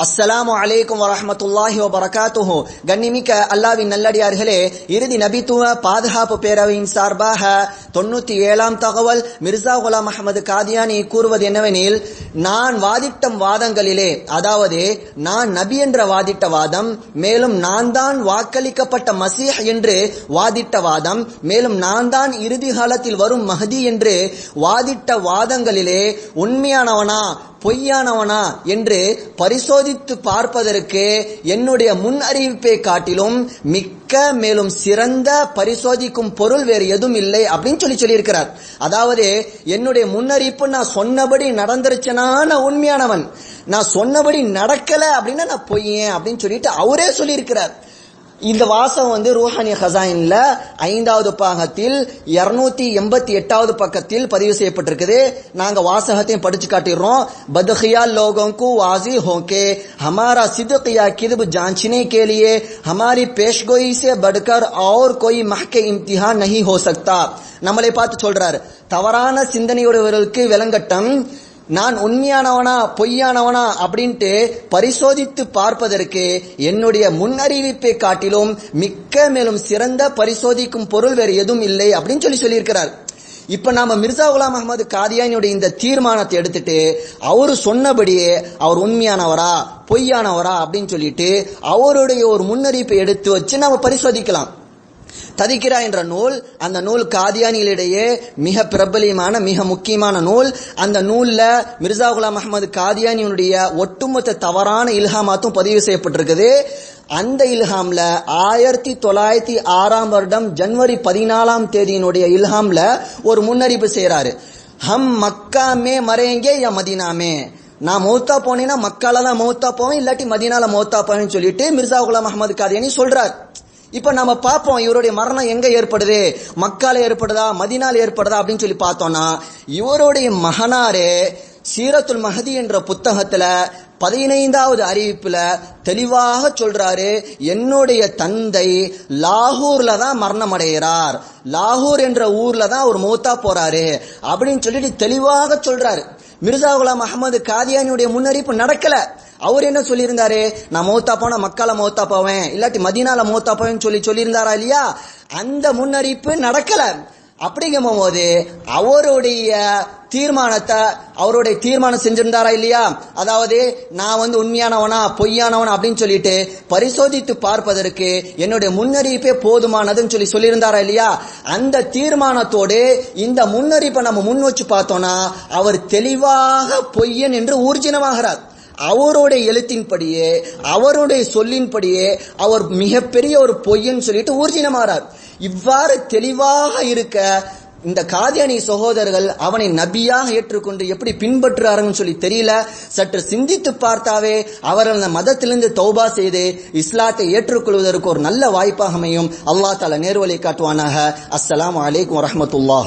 அஸ்ஸலாமு அலைக்கும் வரஹ்மத்துல்லாஹி வபரகாத்துஹு. கண்ணிமிக்க அல்லாவின் நல்லடியார்களே இறுதி நபித்துவ பாதுகாப்பு பேரவையின் சார்பாக தொண்ணூத்தி ஏழாம் தகவல் மிர்சா குலாம் அகமது காதியானி கூறுவது என்னவெனில் நான் வாதிட்ட வாதங்களிலே அதாவது நான் நபி என்ற வாதிட்ட வாதம் மேலும் நான் தான் வாக்களிக்கப்பட்ட மசீஹ் என்று வாதிட்ட வாதம் மேலும் நான் தான் இறுதி காலத்தில் வரும் மஹதி என்று வாதிட்ட வாதங்களிலே உண்மையானவனா பொய்யானவனா என்று பரிசோதித்து பார்ப்பதற்கு என்னுடைய முன் அறிவிப்பை காட்டிலும் மிக்க மேலும் சிறந்த பரிசோதிக்கும் பொருள் வேறு எதுவும் இல்லை அப்படின்னு சொல்லி சொல்லியிருக்கிறார். அதாவது என்னுடைய முன்னறிப்பு நான் சொன்னபடி நடந்துருச்சுனா நான் உண்மையானவன். நான் சொன்னபடி நடக்கல அப்படின்னா நான் பொய்யேன் அப்படின்னு சொல்லிட்டு அவரே சொல்லியிருக்கிறார். இந்த வாசம் வந்து ரூஹானி ஹசாயின்ல ஐந்தாவது பாகத்தில் இருநூத்தி எண்பத்தி எட்டாவது பக்கத்தில் பதிவு செய்யப்பட்டிருக்குது நாங்க வாசகத்தையும் படிச்சு காட்டிடுறோம் बदखिया लोगों को वाजी हो के हमारा सिद्क या किदब जांचने के लिए हमारी पेशगोई से बढ़कर और कोई मह के इम्तिहान नहीं हो सकता நம்மளை பார்த்து சொல்றாரு தவறான சிந்தனையுடையவர்களுக்கு விளங்கட்டம் நான் உண்மையானவனா பொய்யானவனா அப்படின்ட்டு பரிசோதித்து பார்ப்பதற்கு என்னுடைய முன்னறிவிப்பை காட்டிலும் மிக்க மேலும் சிறந்த பரிசோதிக்கும் பொருள் வேறு எதுவும் இல்லை அப்படின்னு சொல்லி சொல்லியிருக்கிறார். இப்ப நாம மிர்சா குலாம் அகமது காதியானியுடைய இந்த தீர்மானத்தை எடுத்துட்டு அவரு சொன்னபடியே அவர் உண்மையானவரா பொய்யானவரா அப்படின்னு சொல்லிட்டு அவருடைய ஒரு முன்னறிப்பை எடுத்து வச்சு நாம பரிசோதிக்கலாம். ததிக்கிறா என்ற நூல் அந்த நூல் காதியானிகளிடையே மிக பிரபலியமான மிக முக்கியமான நூல். அந்த நூலில் மிர்சா குலாம் அகமது காதியானியினுடைய ஒட்டுமொத்த தவறான இல்ஹாமாத்தும் பதிவு செய்யப்பட்டிருக்குது. அந்த இல்ஹாம்ல ஆயிரத்தி தொள்ளாயிரத்தி ஆறாம் வருடம் ஜனவரி பதினாலாம் தேதியினுடைய இல்ஹாம்ல ஒரு முன்னறிப்பு செய்கிறாரு ஹம் மக்காமே மறையங்கே யா மதீனாமே நான் மௌத்தா போனேன்னா மக்கால தான் மௌத்தா போவேன் இல்லாட்டி மதீனால மௌத்தா போவேன்னு சொல்லிட்டு மிர்சா குலாம் அகமது காதியானி சொல்றார். இப்ப நம்ம பார்ப்போம் இவருடைய மரணம் எங்க ஏற்படுது? மக்கால ஏற்படுதா? மதினால ஏற்படுதா? அப்படின்னு சொல்லி பார்த்தோம்னா இவருடைய மகனாரே சீரத்துல் மஹதி என்ற புத்தகத்துல பதினைந்தாவது அறிவிப்புல தெளிவாக சொல்றாரு என்னுடைய தந்தை லாகூர்ல தான் மரணம் அடைகிறார் லாகூர் என்ற ஊர்ல தான் அவர் மூத்தா போறாரு. அப்படின்னு சொல்லிட்டு தெளிவாக சொல்றாரு. மிர்சா குலாம் அகமது காதியானியுடைய முன்னறிப்பு நடக்கல. அவர் என்ன சொல்லியிருந்தாரு? நான் மௌத்தா போனா மக்கால மௌத்தா போவேன். இல்லாட்டி மதினால மௌத்தா போவேன்னு சொல்லி சொல்லியிருந்தாரா இல்லையா? அந்த முன்னறிப்பு நடக்கல. அப்படிங்கும் போது அவருடைய தீர்மானத்தை அவருடைய தீர்மானம் செஞ்சிருந்தாரா இல்லையா? அதாவது நான் வந்து உண்மையானவனா பொய்யானவனா அப்படின்னு சொல்லிட்டு பரிசோதித்து பார்ப்பதற்கு என்னுடைய முன்னறிவிப்பே போதுமானதுன்னு சொல்லி சொல்லியிருந்தாரா இல்லையா? அந்த தீர்மானத்தோடு இந்த முன்னறிப்பை நம்ம முன் வச்சு பார்த்தோம்னா அவர் தெளிவாக பொய்யன் என்று ஊர்ஜினமாகிறார். அவருடைய எழுத்தின்படியே அவருடைய சொல்லின்படியே அவர் மிகப்பெரிய ஒரு பொய்யன்னு சொல்லிட்டு ஊர்ஜினமாறார். இவ்வாறு தெளிவாக இருக்க இந்த காதியானி சகோதரர்கள் அவனை நபியாக ஏற்றுக்கொண்டு எப்படி பின்பற்றுறாருன்னு சொல்லி தெரியல. சற்று சிந்தித்து பார்த்தாவே அவர்கள் அந்த மதத்திலிருந்து தௌபா செய்து இஸ்லாத்தை ஏற்றுக்கொள்வதற்கு ஒரு நல்ல வாய்ப்பாக அமையும். அல்லா தால நேர்வழி காட்டுவானாக. அஸ்லாம் வலைக்கம் வரமத்துல்லா